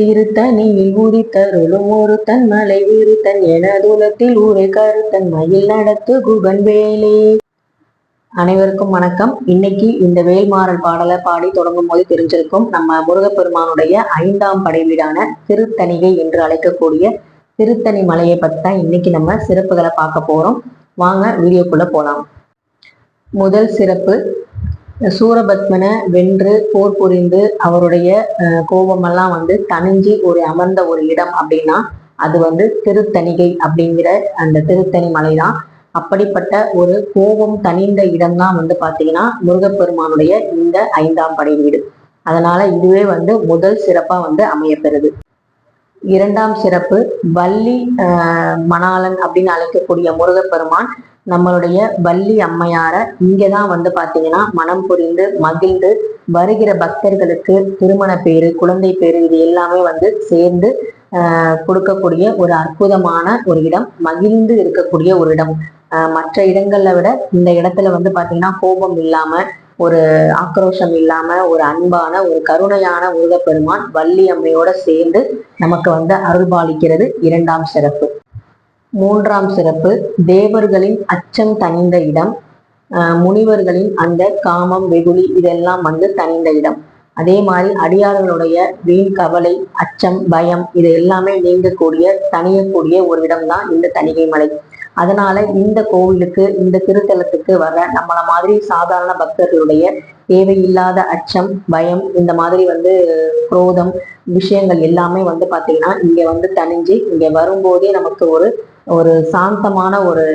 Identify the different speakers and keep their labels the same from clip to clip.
Speaker 1: திருத்தணியில் உதித்தருளும் ஒருத்தன் மலை விருத்தன் எனதுலத்தில் ஊரை கருத்தன் மயில் நடத்து குகன் வேலே. அனைவருக்கும் வணக்கம். இன்னைக்கு இந்த வேல்மாறல் பாடலை பாடி தொடங்கும் போது தெரிஞ்சிருக்கும் நம்ம முருகப்பெருமானுடைய ஐந்தாம் படை வீடான திருத்தணிகை என்று அழைக்கக்கூடிய திருத்தணி மலையை பற்றி தான் இன்னைக்கு நம்ம சிறப்புகளை பார்க்க போறோம். வாங்க வீடியோக்குள்ள போலாம். முதல் சிறப்பு சூரபத்மனை வென்று போர் புரிந்து அவருடைய அஹ், கோபமெல்லாம் வந்து தணிஞ்சு ஒரு அமர்ந்த ஒரு இடம் அப்படின்னா அது வந்து திருத்தணிகை அப்படிங்கிற அந்த திருத்தணி மலை தான் அப்படிப்பட்ட ஒரு கோபம் தனிந்த இடம் தான் வந்து பாத்தீங்கன்னா முருகப்பெருமானுடைய இந்த ஐந்தாம் படை வீடு. அதனால இதுவே வந்து முதல் சிறப்பா வந்து அமையப்பெறுது. இரண்டாம் சிறப்பு வள்ளி அஹ், மணாளன் அப்படின்னு அழைக்கக்கூடிய முருகப்பெருமான் நம்மளுடைய வள்ளி அம்மையார இங்கதான் வந்து பாத்தீங்கன்னா மனம் புரிந்து மகிழ்ந்து வருகிற பக்தர்களுக்கு திருமண பேரு குழந்தை பேரு இது எல்லாமே வந்து சேர்ந்து கொடுக்கக்கூடிய ஒரு அற்புதமான ஒரு இடம் மகிழ்ந்து இருக்கக்கூடிய ஒரு இடம். மற்ற இடங்கள்ல விட இந்த இடத்துல வந்து பாத்தீங்கன்னா கோபம் இல்லாம ஒரு ஆக்ரோஷம் இல்லாம ஒரு அன்பான ஒரு கருணையான முருகப்பெருமான் வள்ளி அம்மையோட சேர்ந்து நமக்கு வந்து அருள்பாலிக்கிறது இரண்டாம் சிறப்பு. மூன்றாம் சிறப்பு தேவர்களின் அச்சம் தனிந்த இடம். ஆஹ் முனிவர்களின் அந்த காமம் வெகுளி இதெல்லாம் வந்து தனிந்த இடம். அதே மாதிரி அடியார்களுடைய வீண் கவலை அச்சம் பயம் இது எல்லாமே நீங்கக்கூடிய தணியக்கூடிய ஒரு இடம் தான் இந்த தணிகை மலை. அதனால இந்த கோவிலுக்கு இந்த திருத்தலத்துக்கு வர நம்மள மாதிரி சாதாரண பக்தர்களுடைய தேவையில்லாத அச்சம் பயம் இந்த மாதிரி வந்து குரோதம் விஷயங்கள் எல்லாமே வந்து பாத்தீங்கன்னா இங்க வந்து தணிஞ்சு இங்க வரும்போதே நமக்கு ஒரு ஒரு சாந்தமான ஒரு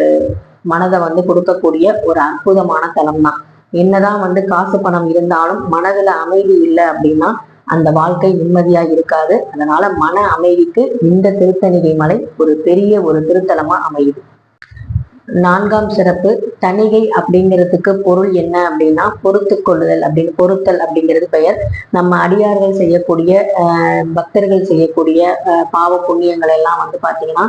Speaker 1: மனதை வந்து கொடுக்கக்கூடிய ஒரு அற்புதமான தலம் தான் என்னதான் வந்து காசு பணம் இருந்தாலும் மனதுல அமைதி இல்லை அப்படின்னா அந்த வாழ்க்கை நிம்மதியா இருக்காது. அதனால மன அமைதிக்கு இந்த திருத்தணிகை மலை ஒரு பெரிய ஒரு திருத்தலமா அமையுது. நான்காம் சிறப்பு தணிகை அப்படிங்கிறதுக்கு பொருள் என்ன அப்படின்னா பொறுத்து கொள்ளுதல் அப்படின்னு பொறுத்தல் அப்படிங்கிறது பெயர். நம்ம அடியார்கள் செய்யக்கூடிய ஆஹ் பக்தர்கள் செய்யக்கூடிய பாவ புண்ணியங்கள் எல்லாம் வந்து பாத்தீங்கன்னா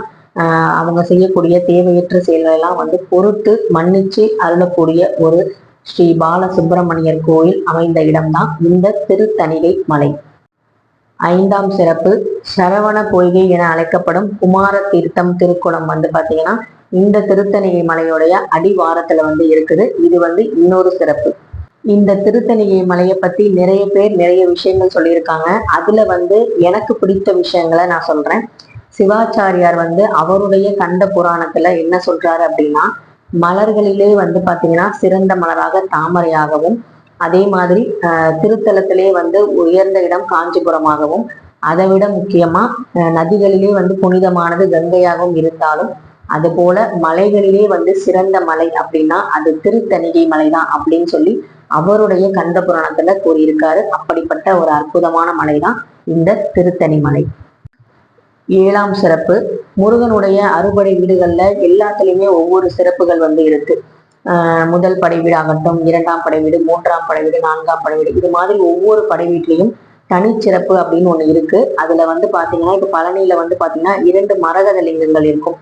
Speaker 1: அவங்க செய்யக்கூடிய தேவையற்ற செயல்கள் எல்லாம் வந்து பொறுத்து மன்னிச்சு அருளக்கூடிய ஒரு ஸ்ரீ பாலசுப்பிரமணியர் கோயில் அமைந்த இடம்தான் இந்த திருத்தணிகை மலை. ஐந்தாம் சிறப்பு சரவண பொய்கை என அழைக்கப்படும் குமார தீர்த்தம் திருக்குளம் வந்து பார்த்தீங்கன்னா இந்த திருத்தணிகை மலையுடைய அடிவாரத்துல வந்து இருக்குது. இது வந்து இன்னொரு சிறப்பு. இந்த திருத்தணிகை மலையை பத்தி நிறைய பேர் நிறைய விஷயங்கள் சொல்லியிருக்காங்க. அதுல வந்து எனக்கு பிடித்த விஷயங்களை நான் சொல்றேன். சிவாச்சாரியார் வந்து அவருடைய கண்ட புராணத்துல என்ன சொல்றாரு அப்படின்னா மலர்களிலே வந்து பாத்தீங்கன்னா சிறந்த மலராக தாமரையாகவும் அதே மாதிரி ஆஹ் திருத்தலத்திலே வந்து உயர்ந்த இடம் காஞ்சிபுரமாகவும் அதை விட முக்கியமா ஆஹ் நதிகளிலே வந்து புனிதமானது கங்கையாகவும் இருந்தாலும் அது போல மலைகளிலே வந்து சிறந்த மலை அப்படின்னா அது திருத்தணிகை மலை தான் அப்படின்னு சொல்லி அவருடைய கந்த புராணத்துல கூறியிருக்காரு. அப்படிப்பட்ட ஒரு அற்புதமான மலை தான் இந்த திருத்தணி மலை. ஏழாம் சிறப்பு. முருகனுடைய அறுபடை வீடுகளில் எல்லாத்துலேயுமே ஒவ்வொரு சிறப்புகள் வந்து இருக்கு. முதல் படை வீடாகட்டும் இரண்டாம் படை வீடு மூன்றாம் படை வீடு நான்காம் படை வீடு. இது மாதிரி ஒவ்வொரு படை வீட்லேயும் தனிச்சிறப்பு அப்படின்னு ஒன்று இருக்கு. அதுல வந்து பாத்தீங்கன்னா இப்போ பழனியில வந்து பாத்தீங்கன்னா இரண்டு மரகத லிங்கங்கள் இருக்கும்.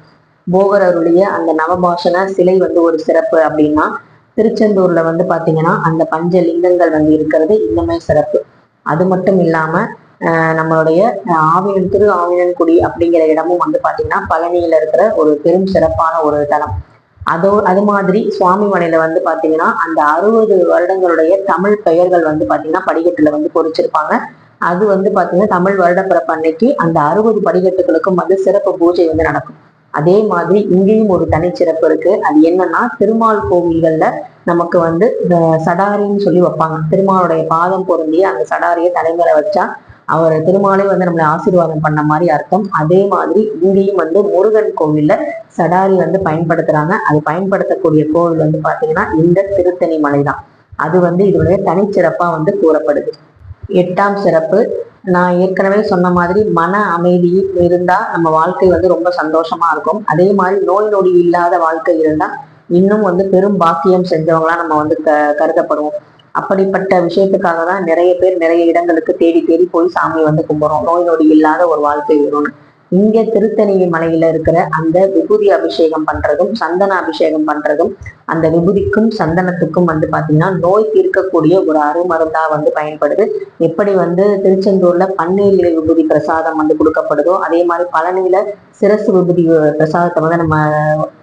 Speaker 1: போகரருடைய அந்த நவபாஷண சிலை வந்து ஒரு சிறப்பு அப்படின்னா திருச்செந்தூர்ல வந்து பாத்தீங்கன்னா அந்த பஞ்ச லிங்கங்கள் வந்து இருக்கிறது இன்னுமே சிறப்பு. அது மட்டும் இல்லாம நம்மளுடைய ஆவினன் திரு ஆவினன்குடி அப்படிங்கிற இடமும் வந்து பாத்தீங்கன்னா பழனியில் இருக்கிற ஒரு பெரும் சிறப்பான ஒரு தலம். அதோ அது மாதிரி சுவாமி மலையில வந்து பாத்தீங்கன்னா அந்த அறுபது வருடங்களுடைய தமிழ் பெயர்கள் வந்து பாத்தீங்கன்னா படிக்கட்டுல வந்து பொறிச்சிருப்பாங்க. அது வந்து பாத்தீங்கன்னா தமிழ் வருடப்பிறப்பு அன்னைக்கு அந்த அறுபது படிக்கட்டுகளுக்கும் வந்து சிறப்பு பூஜை வந்து நடக்கும். அதே மாதிரி இங்கேயும் ஒரு தனிச்சிறப்பு இருக்கு. அது என்னன்னா திருமால் கோவில்கள்ல நமக்கு வந்து இந்த சடாரின்னு சொல்லி வைப்பாங்க. திருமாலுடைய பாதம் பொருந்திய அந்த சடாரியை தலைமையில வச்சா அவர் திருமாலே வந்து நம்மளை ஆசீர்வாதம் பண்ண மாதிரி அர்த்தம். அதே மாதிரி இங்கேயும் வந்து முருகன் கோவில்ல சடாரி வந்து பயன்படுத்துறாங்க. அது பயன்படுத்தக்கூடிய கோவில் வந்து பாத்தீங்கன்னா இந்த திருத்தணி மலை தான். அது வந்து இதனுடைய தனிச்சிறப்பா வந்து கூறப்படுது. எட்டாம் சிறப்பு. நான் ஏற்கனவே சொன்ன மாதிரி மன அமைதி இருந்தா நம்ம வாழ்க்கை வந்து ரொம்ப சந்தோஷமா இருக்கும். அதே மாதிரி நோய் நொடி இல்லாத வாழ்க்கை இருந்தா இன்னும் வந்து பெரும் பாக்கியம் செஞ்சவங்களா நம்ம வந்து க கருதப்படுவோம். அப்படிப்பட்ட விஷயத்துக்காக தான் நிறைய பேர் நிறைய இடங்களுக்கு தேடி தேடி போய் சாமி வந்து கும்பிடுறோம். நோய் நொடி இல்லாத ஒரு வாழ்க்கை வரும். இங்க திருத்தணி மலையில இருக்கிற அந்த விபூதி அபிஷேகம் பண்றதும் சந்தன அபிஷேகம் பண்றதும் அந்த விபூதிக்கும் சந்தனத்துக்கும் வந்து பாத்தீங்கன்னா நோய் தீர்க்கக்கூடிய ஒரு அருமருந்தா வந்து பயன்படுது. எப்படி வந்து திருச்செந்தூர்ல பன்னீர் விபூதி பிரசாதம் வந்து கொடுக்கப்படுதோ அதே மாதிரி பழனியில சிரசு விபூதி பிரசாதத்தை வந்து நம்ம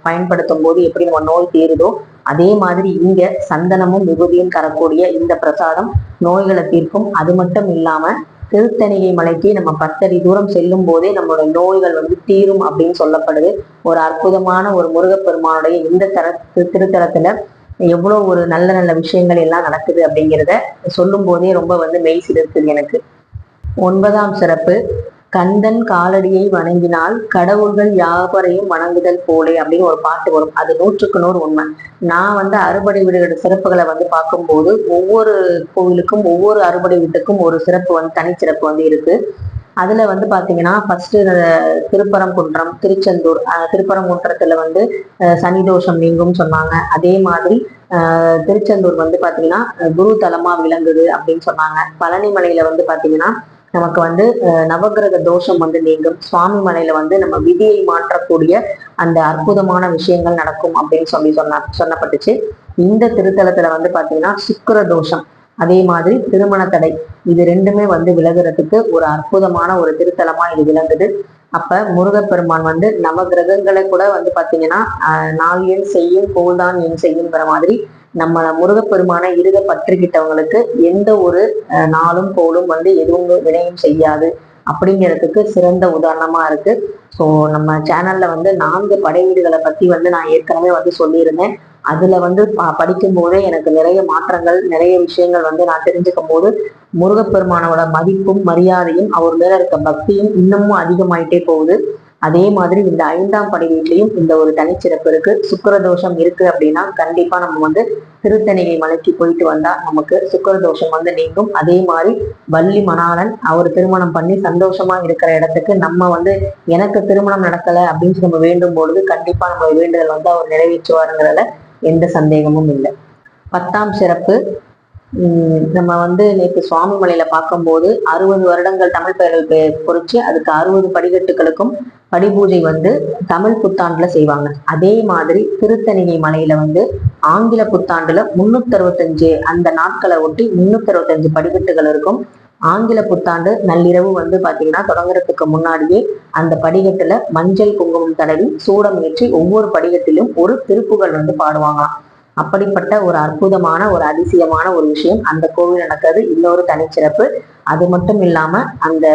Speaker 1: பயன்படுத்தும் போது எப்படி நம்ம நோய் தீருதோ அதே மாதிரி இங்க சந்தனமும் விபூதியும் தரக்கூடிய இந்த பிரசாதம் நோய்களை தீர்க்கும் அது மட்டும் இல்லாம திருத்தணிகை மலைக்கு நம்ம பத்தடி தூரம் செல்லும் போதே நம்மளோட நோய்கள் வந்து தீரும் அப்படின்னு சொல்லப்படுது. ஒரு அற்புதமான ஒரு முருகப்பெருமானுடைய இந்த தர திருத்தலத்துல எவ்வளவு ஒரு நல்ல நல்ல விஷயங்கள் எல்லாம் நடக்குது அப்படிங்கிறத சொல்லும் போதே ரொம்ப வந்து மெய் சிலிருக்குது எனக்கு. ஒன்பதாம் சிறப்பு கந்தன் காலடியை வணங்கினால் கடவுள்கள் யாவரையும் வணங்குதல் போலே அப்படின்னு ஒரு பாட்டு வரும். அது நூற்றுக்கு நூறு உண்மை. நான் வந்து அறுபடை வீடுகளோட சிறப்புகளை வந்து பார்க்கும்போது ஒவ்வொரு கோவிலுக்கும் ஒவ்வொரு அறுபடை வீட்டுக்கும் ஒரு சிறப்பு வந்து தனிச்சிறப்பு வந்து இருக்கு. அதுல வந்து பாத்தீங்கன்னா ஃபர்ஸ்ட் திருப்பரங்குன்றம் திருச்செந்தூர் திருப்பரங்குன்றத்துல வந்து சனி தோஷம் நீங்கும் சொன்னாங்க. அதே மாதிரி திருச்செந்தூர் வந்து பாத்தீங்கன்னா குரு தலமா விளங்குது அப்படின்னு சொன்னாங்க. பழனிமலையில வந்து பாத்தீங்கன்னா நமக்கு வந்து நவகிரக தோஷம் வந்து நீங்கும். சுவாமி மலையில வந்து நம்ம விதியை மாற்றக்கூடிய அந்த அற்புதமான விஷயங்கள் நடக்கும் அப்படின்னு சொல்லி சொன்ன சொல்லப்பட்டுச்சு இந்த திருத்தலத்துல வந்து பாத்தீங்கன்னா சுக்கர தோஷம். அதே மாதிரி திருமண தடை. இது ரெண்டுமே வந்து விலகுறதுக்கு ஒரு அற்புதமான ஒரு திருத்தலமா இது விளங்குது. அப்ப முருகப்பெருமான் வந்து நவ கிரகங்களை கூட வந்து பாத்தீங்கன்னா நாள் எண் செய்யும் கோல்தான் என் செய்யுங்கிற மாதிரி நம்ம முருகப்பெருமான இருக பற்றுக்கிட்டவங்களுக்கு எந்த ஒரு நாளும் கோலும் வந்து எதுவும் வினையும் செய்யாது அப்படிங்கிறதுக்கு சிறந்த உதாரணமா இருக்கு. ஸோ நம்ம சேனல்ல வந்து நான்கு படை வீடுகளை பத்தி வந்து நான் ஏற்கனவே வந்து சொல்லியிருந்தேன். அதுல வந்து படிக்கும் போதே எனக்கு நிறைய மாற்றங்கள் நிறைய விஷயங்கள் வந்து நான் தெரிஞ்சுக்கும் போது முருகப்பெருமானோட மதிப்பும் மரியாதையும் அவர் மேல இருக்க பக்தியும் இன்னமும் அதிகமாயிட்டே போகுது. அதே மாதிரி இந்த ஐந்தாம் படை வீட்லையும் இந்த ஒரு தனிச்சிறப்பு இருக்கு. சுக்கரதோஷம் இருக்கு அப்படின்னா கண்டிப்பா நம்ம வந்து திருத்தணிகை மலைக்கு போயிட்டு வந்தா நமக்கு சுக்கரதோஷம் வந்து நீங்கும். அதே மாதிரி வள்ளி மணாளன் அவர் திருமணம் பண்ணி சந்தோஷமா இருக்கிற இடத்துக்கு நம்ம வந்து எனக்கு திருமணம் நடக்கல அப்படின்னு நம்ம வேண்டும் பொழுது கண்டிப்பா நம்ம வேண்டுதல் வந்து அவர் நிறைவேற்றுவாருங்கிறதுல எந்த சந்தேகமும் இல்லை. பத்தாம் சிறப்பு நம்ம வந்து நேற்று சுவாமி மலையில பார்க்கும்போது அறுபது வருடங்கள் தமிழ் பெயர்கள் பொறிச்சு அதுக்கு அறுபது படிக்கட்டுகளுக்கும் படிபூஜை வந்து தமிழ் புத்தாண்டுல செய்வாங்க. அதே மாதிரி திருத்தணிகை மலையில வந்து ஆங்கில புத்தாண்டுல முன்னூத்தி அறுபத்தஞ்சு அந்த நாட்களை ஒட்டி முன்னூத்தி அறுபத்தஞ்சு படிக்கட்டுகள் இருக்கும். ஆங்கில புத்தாண்டு நள்ளிரவு வந்து பாத்தீங்கன்னா தொடங்குறதுக்கு முன்னாடியே அந்த படிக்கட்டுல மஞ்சள் குங்குமம் தடவி சூடம் ஏற்றி ஒவ்வொரு படிக்கட்டிலும் ஒரு திருப்புகள் வந்து பாடுவாங்களாம். அப்படிப்பட்ட ஒரு அற்புதமான ஒரு அதிசயமான ஒரு விஷயம். அந்த கோவில் நடக்கிறது இன்னொரு தனிச்சிறப்பு. அது மட்டும் இல்லாம அந்த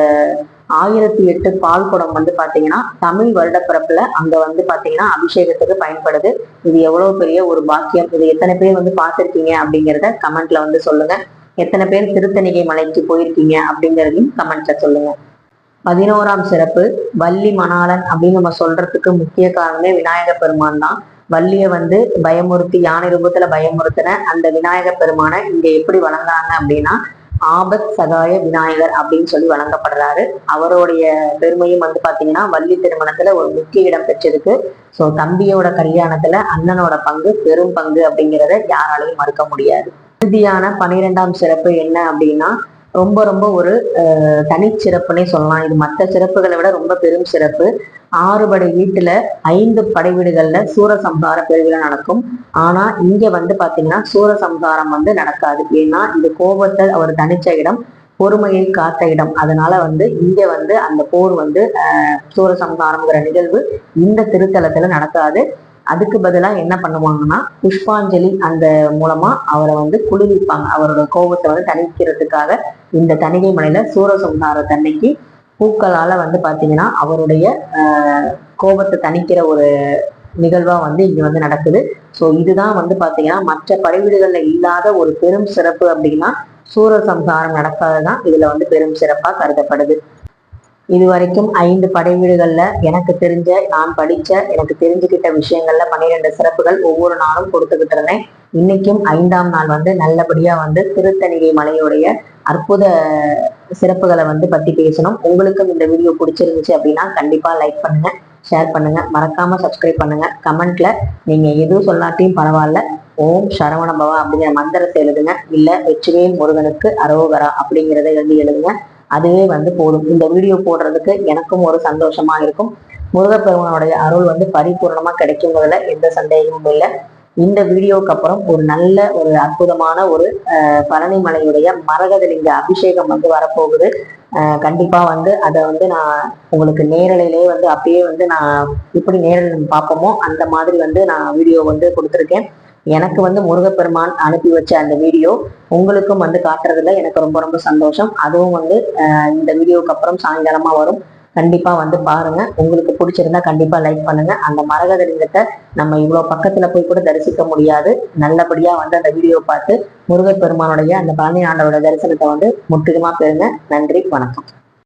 Speaker 1: ஆயிரத்தி எட்டு பால் குடம் வந்து பாத்தீங்கன்னா தமிழ் வருடப்பிறப்புல அங்க வந்து பாத்தீங்கன்னா அபிஷேகத்துக்கு பயன்படுது. இது எவ்வளவு பெரிய ஒரு பாக்கியம். இது எத்தனை பேர் வந்து பார்த்திருக்கீங்க அப்படிங்கிறத கமெண்ட்ல வந்து சொல்லுங்க. எத்தனை பேர் திருத்தணிகை மலைக்கு போயிருக்கீங்க அப்படிங்கிறதையும் கமெண்ட்ல சொல்லுங்க. பதினோராம் சிறப்பு வள்ளி மணாளன் அப்படின்னு நம்ம சொல்றதுக்கு முக்கிய காரணமே விநாயக பெருமான் தான். வள்ளியை வந்து பயமுறுத்தி யானை ரூபத்துல பயமுறுத்தின அந்த விநாயக பெருமானை இங்க எப்படி வழங்குறாங்க அப்படின்னா ஆபத் சகாய விநாயகர் அப்படின்னு சொல்லி வழங்கப்படுறாரு அவருடைய பெருமையும் வந்து பாத்தீங்கன்னா வள்ளி திருமணத்துல ஒரு முக்கிய இடம் பெற்றிருக்கு. ஸோ தம்பியோட கல்யாணத்துல அண்ணனோட பங்கு பெரும் பங்கு அப்படிங்கிறத யாராலையும் மறுக்க முடியாது. இறுதியான பனிரெண்டாம் சிறப்பு என்ன அப்படின்னா ரொம்ப ரொம்ப ஒரு தனிச்சிறப்புன்னே சொல்லலாம். இது மற்ற சிறப்புகளை விட ரொம்ப பெரும் சிறப்பு. ஆறு படை வீட்டுல ஐந்து படை வீடுகள்ல சூரசம்ஹார பெருவிழா நடக்கும். ஆனா இங்க வந்து பாத்தீங்கன்னா சூரசம்ஹாரம் வந்து நடக்காது. ஏன்னா இந்த கோபத்தை அவர் தனிச்ச இடம் பொறுமையை காத்த இடம். அதனால வந்து இங்க வந்து அந்த போர் வந்து சூரசம்ஹாரம்ங்கிற நிகழ்வு இந்த திருத்தலத்துல நடக்காது. அதுக்கு பதிலாக என்ன பண்ணுவாங்கன்னா புஷ்பாஞ்சலி அந்த மூலமா அவரை வந்து குளிர்விப்பாங்க. அவரோட கோபத்தை வந்து தணிக்கிறதுக்காக இந்த தணிகை மலையில சூரசம்ஹார தன்னைக்கு பூக்களால வந்து பாத்தீங்கன்னா அவருடைய கோபத்தை தணிக்கிற ஒரு நிகழ்வா வந்து இங்க வந்து நடக்குது. ஸோ இதுதான் வந்து பாத்தீங்கன்னா மற்ற படைவீடுகள்ல இல்லாத ஒரு பெரும் சிறப்பு அப்படின்னா சூரசம்ஹாரம் நடக்காததான் இதுல வந்து பெரும் சிறப்பா கருதப்படுது. இது வரைக்கும் ஐந்து படைவீடுகள்ல எனக்கு தெரிஞ்ச நான் படிச்ச எனக்கு தெரிஞ்சுக்கிட்ட விஷயங்கள்ல பன்னிரெண்டு சிறப்புகள் ஒவ்வொரு நாளும் கொடுத்துக்கிட்டு இருந்தேன். இன்னைக்கும் ஐந்தாம் நாள் வந்து நல்லபடியா வந்து திருத்தணிகை மலையுடைய அற்புத சிறப்புகளை வந்து பத்தி பேசணும். உங்களுக்கும் இந்த வீடியோ பிடிச்சிருந்துச்சு அப்படின்னா கண்டிப்பா லைக் பண்ணுங்க ஷேர் பண்ணுங்க. மறக்காம சப்ஸ்கிரைப் பண்ணுங்க. கமெண்ட்ல நீங்க எதுவும் சொல்லாட்டியும் பரவாயில்ல. ஓம் சரவண பவா அப்படிங்கிற மந்திரத்தை எழுதுங்க. இல்ல வெற்றிவேல் முருகனுக்கு அரோகரா அப்படிங்கிறத எழுதி எழுதுங்க. அதுவே வந்து போதும். இந்த வீடியோ போடுறதுக்கு எனக்கும் ஒரு சந்தோஷமா இருக்கும். முருகப்பெருமானுடைய அருள் வந்து பரிபூர்ணமா கிடைக்குங்கிறதுல எந்த சந்தேகமும் இல்லை. இந்த வீடியோக்கு அப்புறம் ஒரு நல்ல ஒரு அற்புதமான ஒரு பழனி மலையுடைய மரகதலிங்க அபிஷேகம் வந்து வரப்போகுது. கண்டிப்பா வந்து அதை வந்து நான் உங்களுக்கு நேரலையிலே வந்து அப்படியே வந்து நான் இப்படி நேரில் பார்ப்போமோ அந்த மாதிரி வந்து நான் வீடியோ வந்து கொடுத்துருக்கேன். எனக்கு வந்து முருகப்பெருமான் அனுப்பி வச்ச அந்த வீடியோ உங்களுக்கும் வந்து காட்டுறதுல எனக்கு ரொம்ப ரொம்ப சந்தோஷம். அதுவும் வந்து இந்த வீடியோக்கு அப்புறம் சாயங்காலமா வரும். கண்டிப்பா வந்து பாருங்க. உங்களுக்கு பிடிச்சிருந்தா கண்டிப்பா லைக் பண்ணுங்க. அந்த மரகத லிங்கத்தை நம்ம இவ்வளவு பக்கத்துல போய் கூட தரிசிக்க முடியாது. நல்லபடியா வந்து அந்த வீடியோ பார்த்து முருகப்பெருமானுடைய அந்த பழனி ஆண்டோட தரிசனத்தை வந்து முற்றிலுமா பெறுங்க. நன்றி வணக்கம்.